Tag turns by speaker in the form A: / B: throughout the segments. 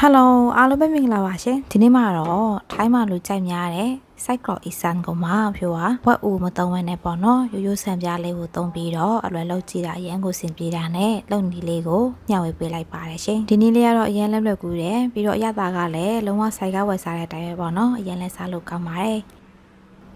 A: ဟယ်လိုအားလုံးပဲမင်္ဂလာပါရှင်ဒီနေ့မှာတော့ထိုင်းမှာလူကြိုက်များတဲ့ Cyclo Isan ကိုမှပြောပါဝက်ဦးမတုံးဝဲနဲ့ပေါ့နော်ရိုးရိုးဆန်ပြားလေးကိုတုံးပြီးတော့အလွယ်လောက်ကြည့်တာအရန်ကိုစင်ပြေတာနဲ့လုံနီလေးကိုမျှဝေပေးလိုက်ပါတယ်ရှင်ဒီနေ့လေးကတော့အရန်လက်လွယ်ကူတယ်ပြီးတော့အရသာကလည်းလုံးဝဆိုင်ကားဝယ်စားတဲ့အတိုင်းပဲပေါ့နော်အရန်လဲစားလို့ကောင်းပါတယ်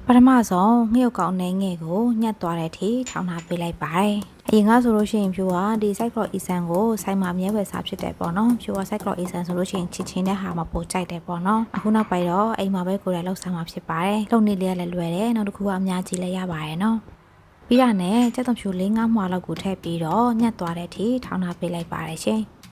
A: ပထမဆုံးငှက်ရုပ်ကောင်နေငယ်ကိုညှက်သွားတဲ့အထိထောင်းထားပေးလိုက်ပါတယ်။ အရင်ကဆိုလို့ရှိရင်ဖြူကဒီ Cyclo Esan ကိုစိုက်မှာမြဲဝယ်စားဖြစ်တယ်ပေါ့နော်။ဖြူက Cyclo Esan ဆိုလို့ရှိရင်ချစ်ချင်းတဲ့ဟာမှာပိုကြိုက်တယ်ပေါ့နော်။အခုနောက်ပိုင်းတော့အိမ်မှာပဲကိုယ်တိုင်လှုပ်ဆောင်မှာဖြစ်ပါတယ်။လုံနေလေးကလည်းလွယ်တယ်။နောက်တစ်ခုကအများကြီးလည်းရပါတယ်နော်။ပြီးရနဲ့စက်သွန်ဖြူလေးငါးမွာလောက်ကိုထည့်ပြီးတော့ညှက်သွားတဲ့အထိထောင်းထားပေးလိုက်ပါတယ်ရှင်။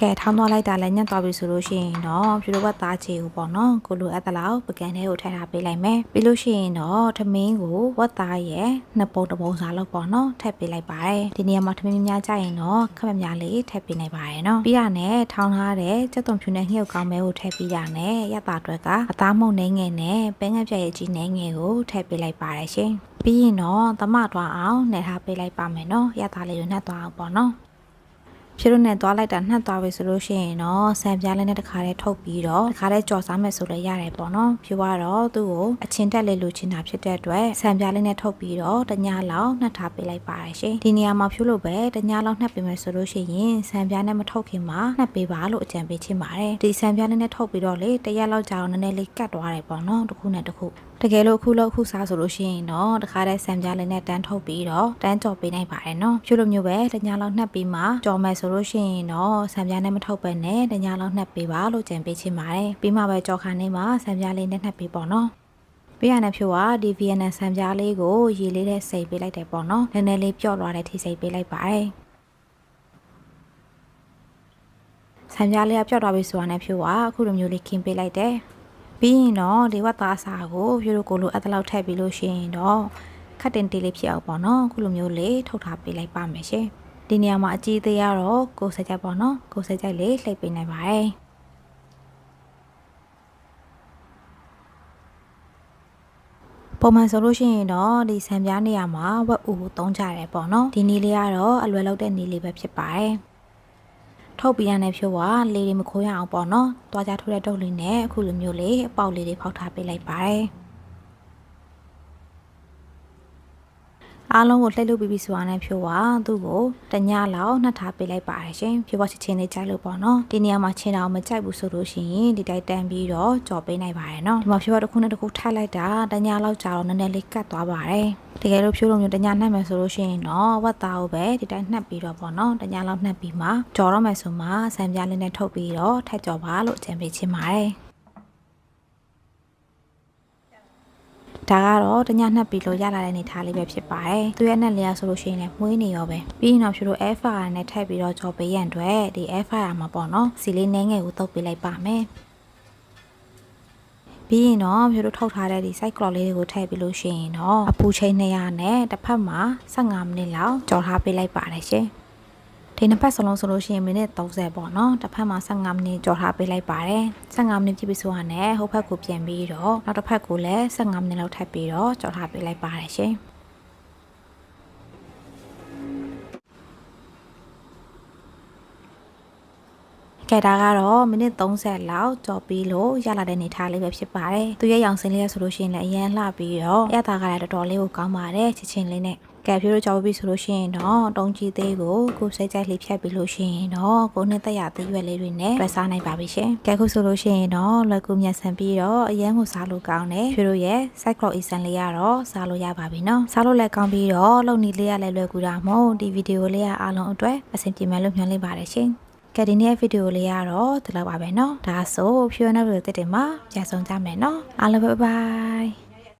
A: ကဲထောင်းသွားလိုက်တာလည်းညှက်သွားပြီဆိုလို့ရှိရင်တော့ဖြူတော့သားချေကိုပေါ့နော်ကိုလိုအပ်သလောက်ပကံထဲကိုထည့်ထားပေးလိုက်မယ်ပြီးလို့ရှိရင်တော့ထမင်းကိုဝတ်သားရဲ့နှစ်ပုံတစ်ပုံစားလောက်ပေါ့နော်ထည့်ပေးလိုက်ပါတယ်ဒီနေရာမှာထမင်းများကြရင်တော့ခက်မများလေးထည့်ပေးနိုင်ပါတယ်နော်ပြီးရနဲ့ထောင်းထားတဲ့စက်သွန်ဖြူနဲ့ငှက်ကောင်းမဲကိုထည့်ပေးရနဲ့ရတာအတွက်ကအသားမုံနှင်းငယ်နဲ့ပဲငှက်ပြရဲ့ကြီးနှင်းငယ်ကိုထည့်ပေးလိုက်ပါတယ်ရှင်ပြီးရင်တော့သမသွားအောင်နှက်ထားပေးလိုက်ပါမယ်နော်ရတာလေးကိုနှက်သွားအောင်ပေါ့နော် ဖြည့်လို့နဲ့သွားလိုက်တာနှက်သွားပြီဆိုလို့ရှိရင်တော့ဆန်ပြားလေးနဲ့တခါတည်းထုတ်ပြီးတော့တခါတည်းကြော်စားမယ်ဆိုလည်းရတယ်ပေါ့နော်ဖြည့်တော့သူ့ကိုအချင်းတက်လေးလိုချင်တာဖြစ်တဲ့အတွက်ဆန်ပြားလေးနဲ့ထုတ်ပြီးတော့တညလောက်နှက်ထားပေးလိုက်ပါတယ်ရှင်ဒီနေရာမှာဖြည့်လို့ပဲတညလောက်နှက်ပေးမယ်ဆိုလို့ရှိရင်ဆန်ပြားနဲ့မထုတ်ခင်မှာနှက်ပေးပါလို့အကြံပေးချင်ပါတယ်ဒီဆန်ပြားလေးနဲ့ထုတ်ပြီးတော့လေတရက်လောက်ကြာအောင်နည်းနည်းလေးကတ်သွားတယ်ပေါ့နော်တစ်ခုနဲ့တစ်ခုတကယ်လို့အခုလို့အခုစားဆိုလို့ရှိရင်တော့တခါတည်းဆန်ပြားလေးနဲ့တန်းထုတ်ပြီးတော့တန်းကြော်ပေးနိုင်ပါတယ်နော်ဖြူလိုမျိုးပဲတညလောက်နှက်ပြီးမှကြော်မယ်ဆိုလို့ရှိရင်တော့ဆံပြားနဲ့မထုတ်ပဲနဲ့တညလောက်နှက်ပေးပါလို့ကြံပေးချင်ပါတယ်ပြီးမှပဲကြော်ခါနေမှာဆံပြားလေးနဲ့နှက်ပေးပေါ့နော်ပြရတဲ့ဖြိုကဒီ VNN ဆံပြားလေးကိုရေလေးနဲ့စိတ်ပေးလိုက်တယ်ပေါ့နော်နည်းနည်းလေးပျော့သွားတဲ့ထိစိတ်ပေးလိုက်ပါတယ်ဆံပြားလေးကပျော့သွားပြီဆိုတာနဲ့ဖြိုကအခုလိုမျိုးလေးခင်းပေးလိုက်တယ်ပြီးရင်တော့ဒီဝတ်သားစာကိုဖြိုတို့ကိုလိုအပ်တဲ့လောက်ထည့်ပြီးလို့ရှိရင်တော့ခတ်တင်တေးလေးဖြစ်အောင်ပေါ့နော်အခုလိုမျိုးလေးထုတ်ထားပေးလိုက်ပါမယ်ရှင် ဒီနေရာမှာအကြီးသေးရတော့ကိုယ်စကြိုက်ပေါ့နော်ကိုယ်စကြိုက်လေးလှိပ်ပေးနိုင်ပါတယ်ပုံမှန်ဆိုလို့ရှိရင်တော့ဒီဆံပြားနေရာမှာဝက်အူကိုတုံးကြတယ်ပေါ့နော်ဒီနီးလေးကတော့အလွယ်လောက်တဲ့နီးလေးပဲဖြစ်ပါတယ်ထုတ်ပြရတဲ့ဖြိုးကလေတွေမခိုးရအောင်ပေါ့နော်။တွားကြထိုးတဲ့တုပ်လေးနဲ့အခုလိုမျိုးလေးအပေါက်လေးတွေဖောက်ထားပေးလိုက်ပါတယ်။ အားလုံးကိုလှည့်လို့ပြီးပြီဆိုတာနဲ့ဖြိုးပါသူ့ကိုတညလောက်နှက်ထားပေးလိုက်ပါတယ်ရှင်ဖြိုးပါချစ်ချင်းလေးကြိုက်လို့ပေါ့နော်ဒီနေရာမှာချင်းတော်မကြိုက်ဘူးဆိုလို့ရှိရင်ဒီတိုက်တန်ပြီးတော့ကြော်ပေးနိုင်ပါတယ်နော်ဒီမှာဖြိုးပါတစ်ခုနဲ့တစ်ခုထိုက်လိုက်တာတညလောက်ကြာတော့နည်းနည်းလေးကတ်သွားပါတယ်တကယ်လို့ဖြိုးလုံးမျိုးတညနှက်မယ်ဆိုလို့ရှိရင်တော့ဝတ်သားကိုပဲဒီတိုင်းနှက်ပြီးတော့ပေါ့နော်တညလောက်နှက်ပြီးမှကြော်တော့မယ်ဆိုမှဆံပြားလေးနဲ့ထုတ်ပြီးတော့ထက်ကြော်ပါလို့အကြံပေးချင်ပါတယ် ဒါကတော့တညနှက်ပြီးလို့ရလာတဲ့အနေထားလေးပဲဖြစ်ပါတယ်သူရဲ့နဲ့လေးရဆိုလို့ရှိရင်လည်းမွေးနေရောပဲပြီးရင်တော့ဖြူတို့ air fryer နဲ့ထည့်ပြီးတော့ကြော်ပေးရန်အတွက်ဒီ air fryer မှာပေါ့နော်စီလေးနှဲငယ်ကိုတုပ်ပေးလိုက်ပါမယ်ပြီးရင်တော့ဖြူတို့ထုတ်ထားတဲ့ဒီ site clock လေးတွေကိုထည့်ပြီးလို့ရှိရင်တော့အပူချိန်200နဲ့တစ်ဖက်မှာ15မိနစ်လောက်ကြော်ထားပေးလိုက်ပါတယ်ရှင် ဒီနှစ်ဖက်စလုံးဆိုလို့ရှိရင်မိနစ်30ပေါ့နော်တစ်ဖက်မှာ15မိနစ်ကြော်ထားပေးလိုက်ပါတယ်15မိနစ်ပြည့်ပြီဆိုတော့ဟိုဘက်ကိုပြန်ပြီးတော့နောက်တစ်ဖက်ကိုလည်း15မိနစ်လောက်ထပ်ပြီးတော့ကြော်ထားပေးလိုက်ပါတယ်ရှင်ကဲဒါကတော့မိနစ်30လောက်ကြော်ပြီးလို့ရလာတဲ့နေထားလေးပဲဖြစ်ပါတယ်သူရဲ့ရောင်စင်လေးဆိုလို့ရှိရင်လည်းအရန်လှပြီးတော့ရတာကလည်းတော်တော်လေးကိုကောင်းပါတယ်ချစ်ချင်းလေးနဲ့ကဲဖြိုးတို့ကြော်ပြီးဆိုလို့ရှိရင်တော့တုံးကြီးသေးကိုကိုစိတ်ကြိုက်လေးဖြတ်ပြီးလို့ရှိရင်တော့ကိုနှစ်သက်ရသေးရွက်လေးတွေနဲ့ပတ်စားနိုင်ပါပြီရှင်ကဲခုဆိုလို့ရှိရင်တော့လွယ်ကူမြတ်ဆန်ပြီးတော့အရန်ကိုစားလို့ကောင်းတယ်ဖြိုးတို့ရဲ့ cyclo esan လေးကတော့စားလို့ရပါပြီနော်စားလို့လည်းကောင်းပြီးတော့လုံနီလေးရလည်းလွယ်ကူတာမဟုတ်ဒီဗီဒီယိုလေးကအားလုံးအတွက်အဆင်ပြေမယ်လို့မျှော်လင့်ပါတယ်ရှင်ကဲဒီနေ့ဗီဒီယိုလေးကတော့ဒီလောက်ပါပဲเนาะဒါဆိုဖြူရတဲ့ဗီဒီယိုတက်တယ်မှာပြန်ဆောင်ကြမယ်เนาะအားလုံးဘိုင်ဘိုင်